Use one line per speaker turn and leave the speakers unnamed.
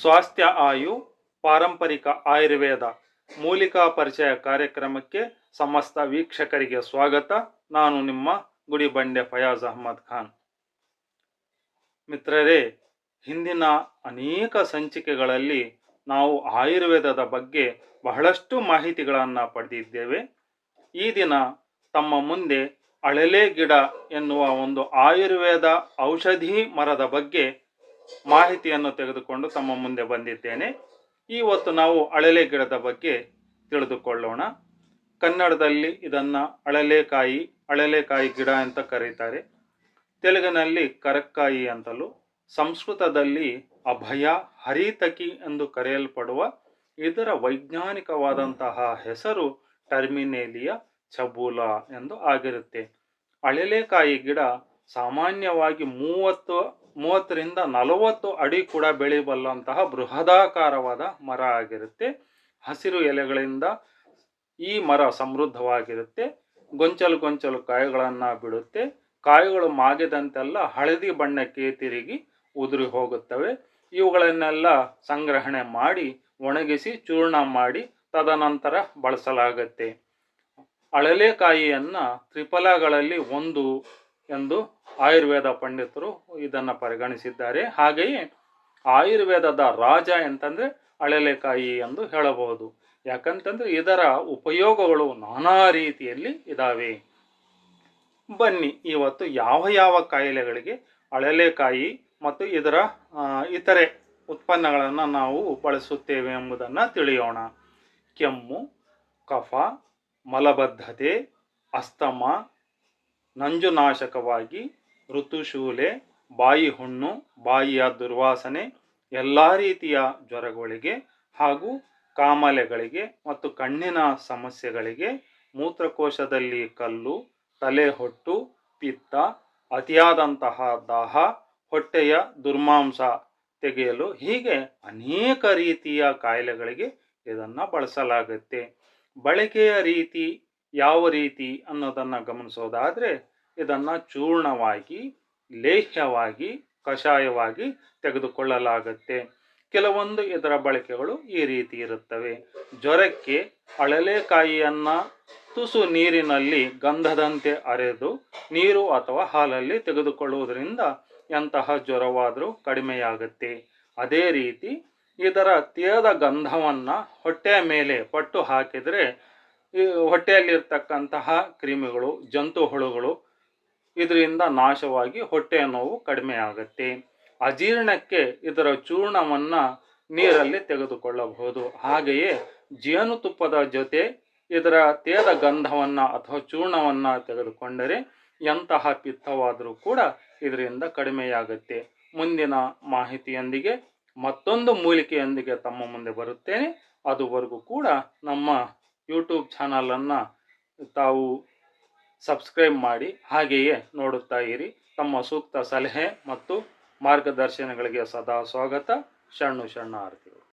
ಸ್ವಾಸ್ಥ್ಯ ಆಯು, ಪಾರಂಪರಿಕ ಆಯುರ್ವೇದ ಮೂಲಿಕಾ ಪರಿಚಯ ಕಾರ್ಯಕ್ರಮಕ್ಕೆ ಸಮಸ್ತ ವೀಕ್ಷಕರಿಗೆ ಸ್ವಾಗತ. ನಾನು ನಿಮ್ಮ ಗುಡಿಬಂಡೆ ಫಯಾಜ್ ಅಹಮದ್ ಖಾನ್. ಮಿತ್ರರೇ, ಹಿಂದಿನ ಅನೇಕ ಸಂಚಿಕೆಗಳಲ್ಲಿ ನಾವು ಆಯುರ್ವೇದದ ಬಗ್ಗೆ ಬಹಳಷ್ಟು ಮಾಹಿತಿಗಳನ್ನು ಪಡೆದಿದ್ದೇವೆ. ಈ ದಿನ ತಮ್ಮ ಮುಂದೆ ಅಳಲೆ ಗಿಡ ಎನ್ನುವ ಒಂದು ಆಯುರ್ವೇದ ಔಷಧಿ ಮರದ ಬಗ್ಗೆ ಮಾಹಿತಿಯನ್ನು ತೆಗೆದುಕೊಂಡು ತಮ್ಮ ಮುಂದೆ ಬಂದಿದ್ದೇನೆ. ಇವತ್ತು ನಾವು ಅಳಲೆ ಗಿಡದ ಬಗ್ಗೆ ತಿಳಿದುಕೊಳ್ಳೋಣ. ಕನ್ನಡದಲ್ಲಿ ಇದನ್ನು ಅಳಲೆಕಾಯಿ ಅಳಲೆಕಾಯಿ ಗಿಡ ಅಂತ ಕರೀತಾರೆ. ತೆಲುಗಿನಲ್ಲಿ ಕರಕ್ಕಾಯಿ ಅಂತಲೂ, ಸಂಸ್ಕೃತದಲ್ಲಿ ಅಭಯ, ಹರಿತಕಿ ಎಂದು ಕರೆಯಲ್ಪಡುವ ಇದರ ವೈಜ್ಞಾನಿಕವಾದಂತಹ ಹೆಸರು ಟರ್ಮಿನೇಲಿಯ ಚಬೂಲ ಎಂದು ಆಗಿರುತ್ತೆ. ಅಳಲೆಕಾಯಿ ಗಿಡ ಸಾಮಾನ್ಯವಾಗಿ ಮೂವತ್ತು ಮೂವತ್ತರಿಂದ ನಲವತ್ತು ಅಡಿ ಕೂಡ ಬೆಳೆಯಬಲ್ಲಂತಹ ಬೃಹದಾಕಾರವಾದ ಮರ ಆಗಿರುತ್ತೆ. ಹಸಿರು ಎಲೆಗಳಿಂದ ಈ ಮರ ಸಮೃದ್ಧವಾಗಿರುತ್ತೆ. ಗೊಂಚಲು ಗೊಂಚಲು ಕಾಯಿಗಳನ್ನು ಬಿಡುತ್ತೆ. ಕಾಯಿಗಳು ಮಾಗಿದಂತೆಲ್ಲ ಹಳದಿ ಬಣ್ಣಕ್ಕೆ ತಿರುಗಿ ಉದುರಿ ಹೋಗುತ್ತವೆ. ಇವುಗಳನ್ನೆಲ್ಲ ಸಂಗ್ರಹಣೆ ಮಾಡಿ, ಒಣಗಿಸಿ, ಚೂರ್ಣ ಮಾಡಿ ತದನಂತರ ಬಳಸಲಾಗುತ್ತೆ. ಅಳಲೆಕಾಯಿಯನ್ನು ತ್ರಿಫಲಗಳಲ್ಲಿ ಒಂದು ಎಂದು ಆಯುರ್ವೇದ ಪಂಡಿತರು ಇದನ್ನು ಪರಿಗಣಿಸಿದ್ದಾರೆ. ಹಾಗೆಯೇ ಆಯುರ್ವೇದದ ರಾಜ ಅಂತಂದರೆ ಅಳಲೆಕಾಯಿ ಎಂದು ಹೇಳಬಹುದು. ಯಾಕಂತಂದರೆ ಇದರ ಉಪಯೋಗಗಳು ನಾನಾ ರೀತಿಯಲ್ಲಿ ಇದ್ದಾವೆ ಬನ್ನಿ, ಇವತ್ತು ಯಾವ ಯಾವ ಕಾಯಿಲೆಗಳಿಗೆ ಅಳಲೆಕಾಯಿ ಮತ್ತು ಇದರ ಇತರೆ ಉತ್ಪನ್ನಗಳನ್ನು ನಾವು ಬಳಸುತ್ತೇವೆ ಎಂಬುದನ್ನು ತಿಳಿಯೋಣ. ಕೆಮ್ಮು, ಕಫ, ಮಲಬದ್ಧತೆ, ಅಸ್ತಮ ನಂಜುನಾಶಕವಾಗಿ ಋತುಶೂಲೆ ಬಾಯಿ ಹುಣ್ಣು ಬಾಯಿಯ ದುರ್ವಾಸನೆ, ಎಲ್ಲ ರೀತಿಯ ಜ್ವರಗಳಿಗೆ ಹಾಗೂ ಕಾಮಲೆಗಳಿಗೆ ಮತ್ತು ಕಣ್ಣಿನ ಸಮಸ್ಯೆಗಳಿಗೆ ಮೂತ್ರಕೋಶದಲ್ಲಿ ಕಲ್ಲು ತಲೆ ಹೊಟ್ಟು ಪಿತ್ತ, ಅತಿಯಾದಂತಹ ದಾಹ, ಹೊಟ್ಟೆಯ ದುರ್ಮಾಂಸ ತೆಗೆಯಲು ಹೀಗೆ ಅನೇಕ ರೀತಿಯ ಕಾಯಿಲೆಗಳಿಗೆ ಇದನ್ನು ಬಳಸಲಾಗುತ್ತೆ. ಬಳಕೆಯ ರೀತಿ ಯಾವ ರೀತಿ ಅನ್ನೋದನ್ನು ಗಮನಿಸೋದಾದರೆ ಇದನ್ನು ಚೂರ್ಣವಾಗಿ, ಲೇಹ್ಯವಾಗಿ, ಕಷಾಯವಾಗಿ ತೆಗೆದುಕೊಳ್ಳಲಾಗುತ್ತೆ. ಕೆಲವೊಂದು ಇದರ ಬಳಕೆಗಳು ಈ ರೀತಿ ಇರುತ್ತವೆ. ಜ್ವರಕ್ಕೆ ಅಳಲೆಕಾಯಿಯನ್ನು ತುಸು ನೀರಿನಲ್ಲಿ ಗಂಧದಂತೆ ಅರೆದು ನೀರು ಅಥವಾ ಹಾಲಲ್ಲಿ ತೆಗೆದುಕೊಳ್ಳುವುದರಿಂದ ಎಂತಹ ಜ್ವರವಾದರೂ ಕಡಿಮೆಯಾಗುತ್ತೆ. ಅದೇ ರೀತಿ ಇದರ ತೇದ ಗಂಧವನ್ನು ಹೊಟ್ಟೆಯ ಮೇಲೆ ಪಟ್ಟು ಹಾಕಿದರೆ ಹೊಟ್ಟೆಯಲ್ಲಿರ್ತಕ್ಕಂತಹ ಕ್ರಿಮಿಗಳು, ಜಂತು ಹುಳುಗಳು ಇದರಿಂದ ನಾಶವಾಗಿ ಹೊಟ್ಟೆಯ ನೋವು ಕಡಿಮೆ ಆಗುತ್ತೆ ಅಜೀರ್ಣಕ್ಕೆ ಇದರ ಚೂರ್ಣವನ್ನು ನೀರಲ್ಲಿ ತೆಗೆದುಕೊಳ್ಳಬಹುದು. ಹಾಗೆಯೇ ಜೇನುತುಪ್ಪದ ಜೊತೆ ಇದರ ತೇದ ಗಂಧವನ್ನು ಅಥವಾ ಚೂರ್ಣವನ್ನು ತೆಗೆದುಕೊಂಡರೆ ಎಂತಹ ಪಿತ್ತವಾದರೂ ಕೂಡ ಇದರಿಂದ ಕಡಿಮೆಯಾಗುತ್ತೆ. ಮುಂದಿನ ಮಾಹಿತಿಯೊಂದಿಗೆ ಮತ್ತೊಂದು ಮೂಲಿಕೆಯೊಂದಿಗೆ ತಮ್ಮ ಮುಂದೆ ಬರುತ್ತೇನೆ. ಅದುವರೆಗೂ ಕೂಡ ನಮ್ಮ ಯೂಟ್ಯೂಬ್ ಚಾನಲನ್ನು ತಾವು ಸಬ್ಸ್ಕ್ರೈಬ್ ಮಾಡಿ ಹಾಗೆಯೇ ನೋಡುತ್ತಾ ಇರಿ. ತಮ್ಮ ಸೂಕ್ತ ಸಲಹೆ ಮತ್ತು ಮಾರ್ಗದರ್ಶನಗಳಿಗೆ ಸದಾ ಸ್ವಾಗತ. ಶಣ್ಣು ಶರಣಾರ್ಥಿಗಳು.